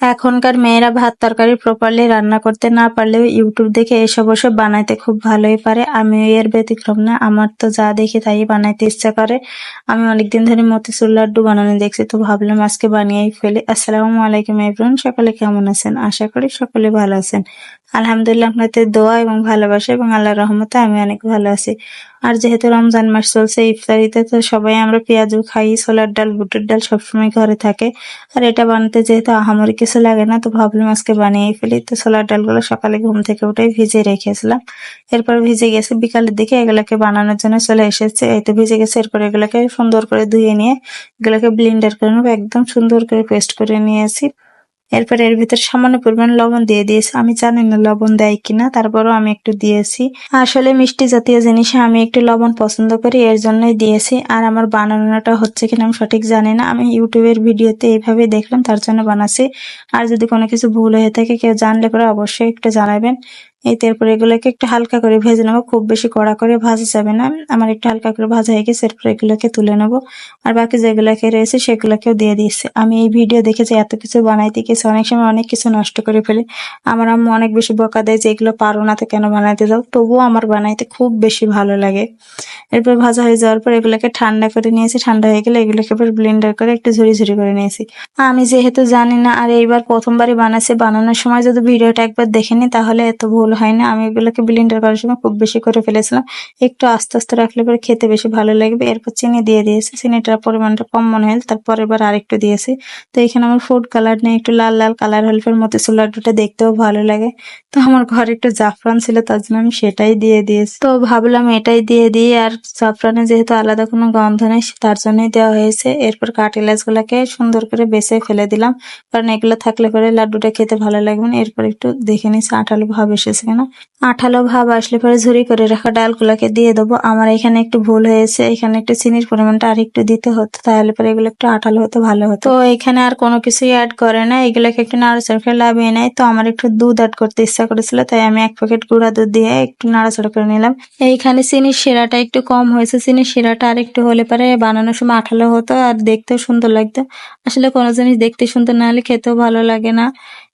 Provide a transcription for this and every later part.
এখনকার মেয়েরা ভাত তরকারি প্রপারলি রান্না করতে না পারলেও ইউটিউব দেখে এসব ওসব বানাইতে খুব ভালোই পারে। আমিও এর ব্যতিক্রম না, আমার তো যা দেখি তাই বানাইতে ইচ্ছা করে। আমি অনেকদিন ধরে মতিচুর লাড্ডু বানানো দেখছি, তো ভাবলাম আজকে বানিয়েই ফেলি। আসসালামু আলাইকুম এভরুন সকলে কেমন আছেন? আশা করি সকলে ভালো আছেন। আলহামদুলিল্লাহ, আপনাদের দোয়া এবং ভালোবাসা এবং আল্লাহর রহমতে আমি অনেক ভালো আছি। আর যেহেতু রমজান মাস চলছে, ইফতারিতে তো সবাই আমরা পেঁয়াজু খাই, ছোলার ডাল, বুটের ডাল সবসময় ঘরে থাকে। আর এটা বানাতে যেহেতু আহামরি কিছু লাগে না, তো ভাবলাম আজকে বানিয়ে ফেলি। তো ছোলার ডালগুলো সকালে ঘুম থেকে উঠে ভিজে রেখেছিলাম। এরপর ভিজে গেছে, বিকালের দিকে এগুলোকে বানানোর জন্য চলে এসেছে। এই তো ভিজে গেছে, এরপর এগুলোকে সুন্দর করে ধুয়ে নিয়ে এগুলোকে ব্লিন্ডার করে নেব, একদম সুন্দর করে পেস্ট করে নিয়েছি। এরপর এর ভিতরে সামান্য পরিমাণ লবণ দিয়ে দিয়েছি। আমি জানি না লবণ দেয় কিনা, তারপরও আমি একটু দিয়েছি। আসলে মিষ্টি জাতীয় জিনিসে আমি একটু লবণ পছন্দ করি, এর জন্যই দিয়েছি। আর আমার বানানোটা হচ্ছে কিনা আমি সঠিক জানি না। আমি ইউটিউবের ভিডিওতে এইভাবে দেখলাম, তার জন্য বানাচ্ছি। আর যদি কোনো কিছু ভুল হয়ে থাকে, কেউ জানলে পরে অবশ্যই একটু জানাবেন। এই তারপরে এগুলোকে একটু হালকা করে ভেজে নেব। খুব বেশি কড়া করে ভাজা যাবে না। আমার একটু হালকা করে ভাজা হয়ে গেছে, এরপর এগুলোকে তুলে নেব। আর বাকি যেগুলোকে রয়েছে সেগুলোকেও দিয়ে দিয়েছি। আমি এই ভিডিও দেখেছি এত কিছু বানাইতে গেছি, অনেক সময় অনেক কিছু নষ্ট করে ফেলি। আমার আম্মু অনেক বেশি বকা দেয় যে এগুলো পারো না তো কেন বানাইতে যাও? তবুও আমার বানাইতে খুব বেশি ভালো লাগে। এরপর ভাজা হয়ে যাওয়ার পর এগুলোকে ঠান্ডা করে নিয়েছি। ঠান্ডা হয়ে গেলে এগুলোকে এবার ব্লেন্ডার করে একটু ঝুরি ঝুরি করে নিয়েছি। আমি যেহেতু জানি না, আর এইবার প্রথমবারই বানাচ্ছি বানানোর সময় যদি ভিডিওটা একবার দেখে নিই তাহলে এত ভুল হয় না আমি এগুলোকে ব্লেন্ডার করার সময় খুব বেশি করে ফেলেছিলাম। একটু আস্তে আস্তে রাখলে পরে খেতে বেশি ভালো লাগবে। এরপর চিনি দিয়ে দিয়েছি। চিনিটার পরিমাণটা কম মনে হয় তারপর এবার আরেকটু দিয়েছি। তো এখানে আমার ফুড কালার নেই। একটু লাল লাল কালার হলে পরে মতিচুর লাড্ডুটা দেখতেও ভালো লাগে। তো আমার ঘরে একটু জাফরান ছিল, তার জন্য আমি সেটাই দিয়ে দিয়েছি। তো ভাবলাম এটাই দিয়ে দিই। আর জাফরানে যেহেতু আলাদা কোনো গন্ধ নেই, তার জন্যই দেওয়া হয়েছে। এরপর কাঠ এলাচ গুলাকে সুন্দর করে বেছে ফেলে দিলাম। কারণ এগুলো থাকলে পরে লাড্ডুটা খেতে ভালো লাগবে না। এরপর একটু দেখে নিচ্ছি আঠালো ভাব এসেছে। কিনা? আঠালো ভাব আসলে পরে ঝুরি করে রাখা ডালগুলাকে দিয়ে দেবো। আমার এখানে একটু ভুল হয়েছে, এখানে একটু চিনির পরিমাণটা আর একটু দিতে হতো, তাহলে পরে এগুলো একটু আঠালো হতো, ভালো হতো। তো এখানে আর কোনো কিছুই অ্যাড করে না, এগুলোকে একটু নাড়াচাড়া করে লাভিয়ে নেয়। তো আমার একটু দুধ অ্যাড করতে ইচ্ছা করেছিল, তাই আমি এক প্যাকেট গুঁড়া দুধ দিয়ে একটু নাড়াচাড়া করে নিলাম। এইখানে চিনির শিরাটা একটু কম হয়েছে, চিনির শিরাটা আর একটু হলে পরে বানানোর সময় আঠালো হতো আর দেখতেও সুন্দর লাগতো। আসলে কোনো জিনিস দেখতে সুন্দর না হলে খেতেও ভালো লাগে না।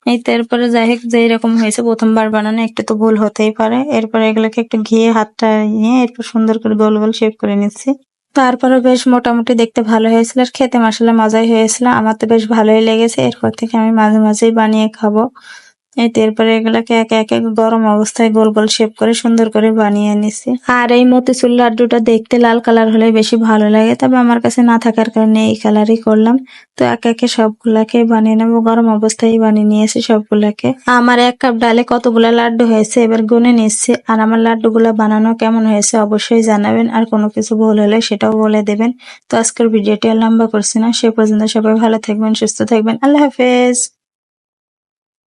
এই তারপরে যাই হোক যে এরকম হয়েছে, প্রথমবার বানানো, একটু তো ভুল হতেই পারে। এরপরে এগুলোকে একটু ঘিয়ে, হাতটা নিয়ে এরপর সুন্দর করে গোল গোল শেপ করে নিচ্ছি। তারপরে বেশ মোটামুটি দেখতে ভালো হয়েছিল, আর খেতে মশলা মজাই হয়েছিল। আমার তো বেশ ভালোই লেগেছে, এরপর থেকে আমি মাঝে মাঝেই বানিয়ে খাব। এই তো এরপরে এগুলাকে একে একে গরম অবস্থায় গোল গোল শেপ করে সুন্দর করে বানিয়ে নিছি। আর এই মতিচুর লাড্ডুটা দেখতে লাল কালার হলে বেশি ভালো লাগে, তবে আমার কাছে না থাকার কারণে এই কালারই করলাম। তো একে একে সবগুলাকে বানিয়ে নেব, গরম অবস্থায় বানিয়ে নিয়েছি সবগুলাকে। আমার এক কাপ ডালে কতগুলা লাড্ডু হয়েছে এবার গুনে নিচ্ছি, আর আমার লাড্ডুগুলা বানানো কেমন হয়েছে অবশ্যই জানাবেন, আর কোনো কিছু ভুল হলে সেটাও বলে দেবেন। তো আজকের ভিডিওটি আর লম্বা করছি না, সে পর্যন্ত সবাই ভালো থাকবেন, সুস্থ থাকবেন, আল্লাহ হাফেজ।